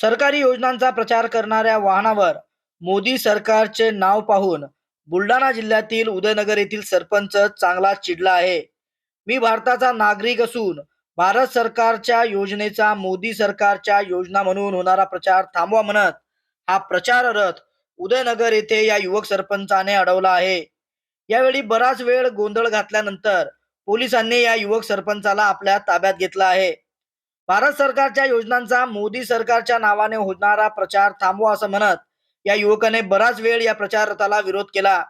सरकारी योजनांचा प्रचार करणाऱ्या वाहनावर मोदी सरकारचे नाव पाहून बुलढाणा जिल्ह्यातील उदयनगर येथील सरपंच चांगला चिडला आहे. मी भारताचा नागरिक असून भारत सरकारच्या योजनेचा मोदी सरकारच्या योजना म्हणून होणारा प्रचार थांबवा म्हणत हा प्रचार रथ उदयनगर येथे या युवक सरपंचाने अडवला आहे. यावेळी बराच वेळ गोंधळ घातल्यानंतर पोलिसांनी या युवक सरपंचाला आपल्या ताब्यात घेतला आहे. भारत सरकारच्या योजनांचा मोदी सरकारच्या नावाने होणारा प्रचार थांबवा असं म्हणत या युवकाने बराच वेळ या प्रचार रथाला विरोध केला.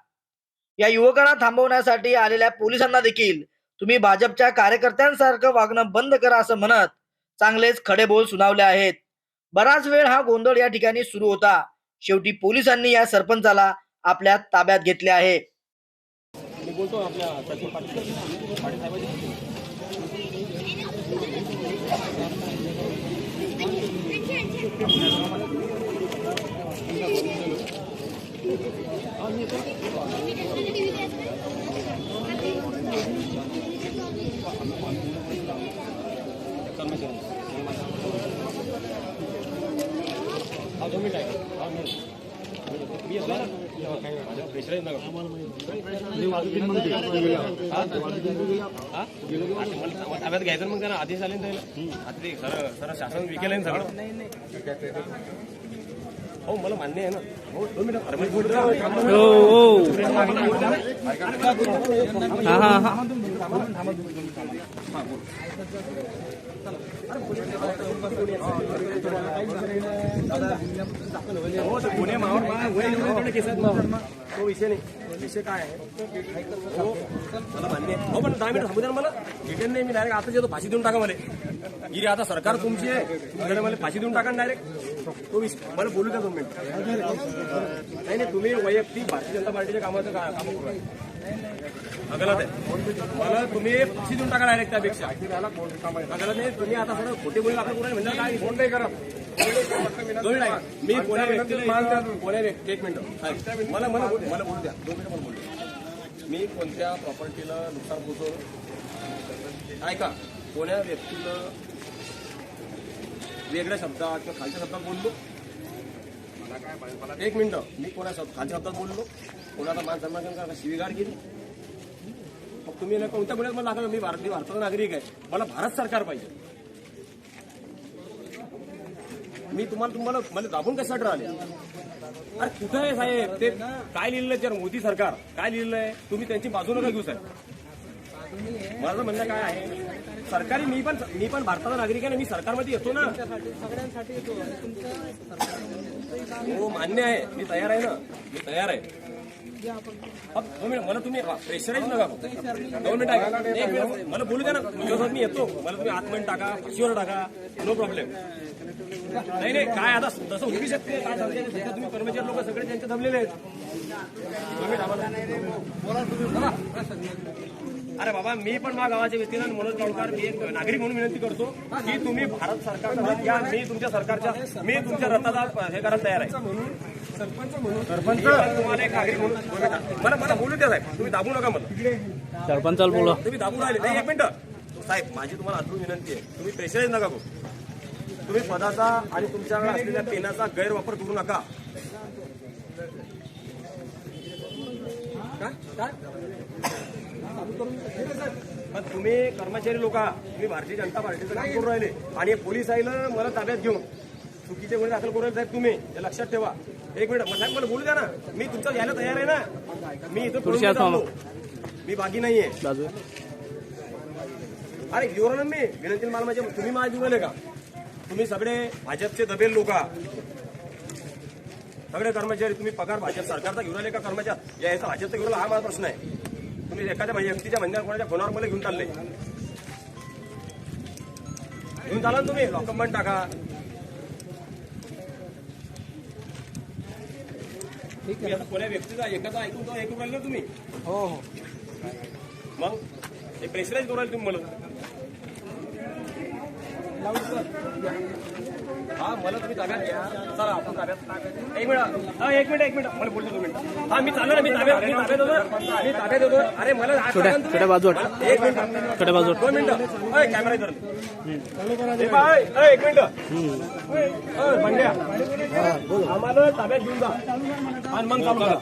या युवकांना थांबवण्यासाठी आलेल्या पोलिसांना देखील तुम्ही भाजपच्या कार्यकर्त्यांसारखं वागणं बंद करा असं म्हणत चांगलेच खडे बोल सुनावले आहेत. बराच वेळ हा गोंधळ या ठिकाणी सुरू होता. शेवटी पोलिसांनी या सरपंचाला आपल्या ताब्यात घेतले आहे. मी बोलतो आपल्या सचिन पाटील पाटील साहेबांशी कर्मचारी हा दोन मिनिट आहे हा हा? ताब्यात घ्यायचं ना मग त्यांना आदेश आले ना ते सर सर शासन विकेल आहे सगळं. हो मला मान्य आहे ना. हो दोन मिनिटं. ना. हो तर पुणे मावर वय केस आहेत ना तो विषय नाही. विषय काय आहे? हो. मला मान्य आहे. हो पण दहा मिनिट थांबू द्या ना मला. रिटर्न नाही मी डायरेक्ट आता येतो फाशी देऊन टाका मला. गिरी आता सरकार तुमची आहे. मला फाशी देऊन टाका डायरेक्ट तो विषय मला बोलू द्या दोन मिनिट. नाही नाही तुम्ही वैयक्तिक भारतीय जनता पार्टीच्या कामाचं का- काम करू राहिले. आहे. मला तुम्ही फाशी देऊन टाका डायरेक्ट त्यापेक्षा. हा, नाही तुम्ही आता थोडं खोटे बोलू आपण करू म्हणजे काय फोन नाही करा मी कोण्या व्यक्तीला कोण्या व्यक्ती एक मिनिट. मला मला बोल- मला बोलू द्या. दोन मिनिटं मला बोलू द्या. मी कोणत्या प्रॉपर्टीला नुकसान पोहोचवलं? ऐका. कोण्या व्यक्तीला वेगळ्या शब्दात किंवा खालच्या शब्दात बोललो? एक मिनिट. मी कोणा शब्द खालच्या शब्दात बोललो? कोणाचा मान सन्मान करा शिवीगाड केली? मग तुम्ही कोणत्या मुळे मला लागलं मी भारतीय भारताचा नागरिक आहे. मला भारत सरकार पाहिजे. मी तुम्हाला तुम्हाला मला दाबून कशासाठी राहिले? अरे कुठं आहे साहेब? ते काय लिहिलेलं आहे? जर मोदी सरकार. काय लिहिलेलं आहे? तुम्ही त्यांची बाजू नका घेऊ साहेब. माझं म्हणणं काय आहे? सरकारी मी पण मी पण भारताचा नागरिक आहे ना. मी सरकारमध्ये येतो ना. हो मान्य आहे. मी तयार आहे ना. मी तयार आहे. मला तुम्ही प्रेशराईज नका दोन मिनिट आहे एक मिनिट मला बोलू द्या ना. म्हणजे तुमच्यासोबत मी येतो मला तुम्ही आतमध्ये टाका शिवर टाका. नो प्रॉब्लेम नाही नाही काय आता तसं होऊ शकते काय सांगते तुम्ही कर्मचारी लोक सगळे त्यांचे दमलेले आहेत. दोन मिनिट आम्हाला अरे बाबा मी पण माझ्या गावाच्या व्यक्तीनं मनोज गावकर मी एक नागरिक म्हणून विनंती करतो की तुम्ही भारत सरकारचा रथ घ्या मी तुमच्या सरकारच्या मी तुमच्या रथाचा हे करायला तयार आहे. सरपंच म्हणून. सरपंच तुम्हाला एक नागरिक म्हणून दोन मिनिटं. मला मला बोलू द्या साहेब. तुम्ही दाबू नका मला. सरपंचाला बोला. तुम्ही दाबून राहिले. नाही एक मिनिट. साहेब माझी तुम्हाला अजून विनंती आहे. तुम्ही प्रेशराईज नका करू. तुम्ही पदाचा आणि तुमच्याकडे असलेल्या पेनाचा गैरवापर करू नका काय? काय? पण तुम्ही कर्मचारी लोक. तुम्ही भारतीय जनता पार्टीचं काम करून राहिले. आणि पोलीस आईला मला ताब्यात घेऊन चुकीचे गुन्हे दाखल करून साहेब तुम्ही. हे लक्षात ठेवा. एक मिनिट. साहेब मला बोलू द्या ना. मी तुमचं घ्यायला तयार आहे ना. मी इथं चाललो. मी बागी नाहीये. अरे घेऊन ना मी विनंती मला म्हणजे तुम्ही माझ्या आहे का? तुम्ही सगळे भाजपचे दबेल लोक. सगळे कर्मचारी तुम्ही पगार भाजप सरकारचा घेऊन आले का कर्मचारी? याचा भाजपचा घेऊन आला हा माझा प्रश्न आहे. तुम्ही एखाद्या व्यक्तीच्या म्हणण्यावर कोणाच्या फोनावर मला घेऊन चालले? घेऊन चाला ना तुम्ही लॉकअपमेंट टाका. कोण्या व्यक्तीचा एकाचा ऐकून तो ऐकून राहिले ना तुम्ही? हो हो. मग? हे प्रेशराईज करू राहिले तुम्ही मला. हा मला तुम्ही ताब्यात घ्या चला आपण ताब्यात एक मिनिट. हा एक मिनिट एक मिनिट. मला बोलतो मिनिट हा मी चाललो ना मी ताब्यात मी ताब्यात होतो मी ताब्यात होतो अरे मला तुम्ही. छोट्या बाजू एक मिनिट. छोट्या बाजू दोन मिनिटं. अय, कॅमेरा एक मिनिट. बंड्या आम्हाला ताब्यात घेऊन जा. आणि मग चालू करा.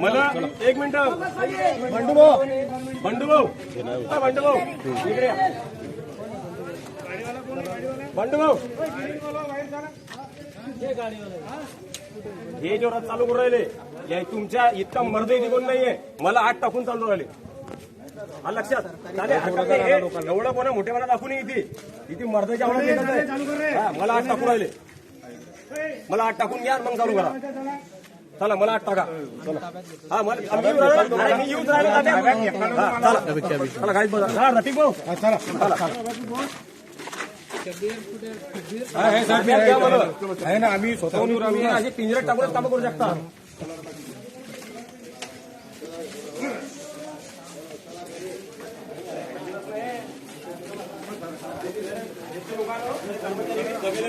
मला एक मिनिट. बंडू भाऊ. बंडू भाऊ. हा, बंडू भाऊ. इकडे. बंडू भाऊ. हे जो रथ चालू करून राहिले. या तुमच्या इतका मर्द इथे कोण नाहीये. मला आठ टाकून चालू राहिले. हा लक्षात? एवढं कोणा मोठेपणा दाखवू नये इथे. इथे मर्दाच्या आवडत मला आठ टाकून राहिले. मला आठ टाकून घ्या मग चालू करा. चला मला आठ टाका. चला. हा मला मी येऊन राहिलो. चला. चला. गाईत बघा. रफिक भाऊ चला. हा, हे ताब्यात घ्या मला. आहे ना आम्ही स्वतःहून असे पिंजऱ्यात टाकूनच कामं करू शकता. कॅमेरा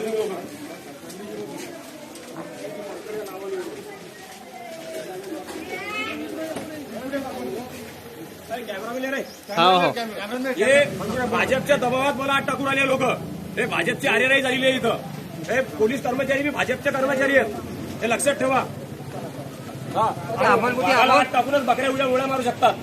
रे. हो हो. हे भाजपच्या दबावात मला आत टाकून आले लोक. हे भाजपची आरेराई झालेली आहे इथं. हे पोलीस कर्मचारी बी भाजपचे कर्मचारी आहेत. हे लक्षात ठेवा. हा. टाकूनच बकऱ्या उड्या उड्या मारू शकतात.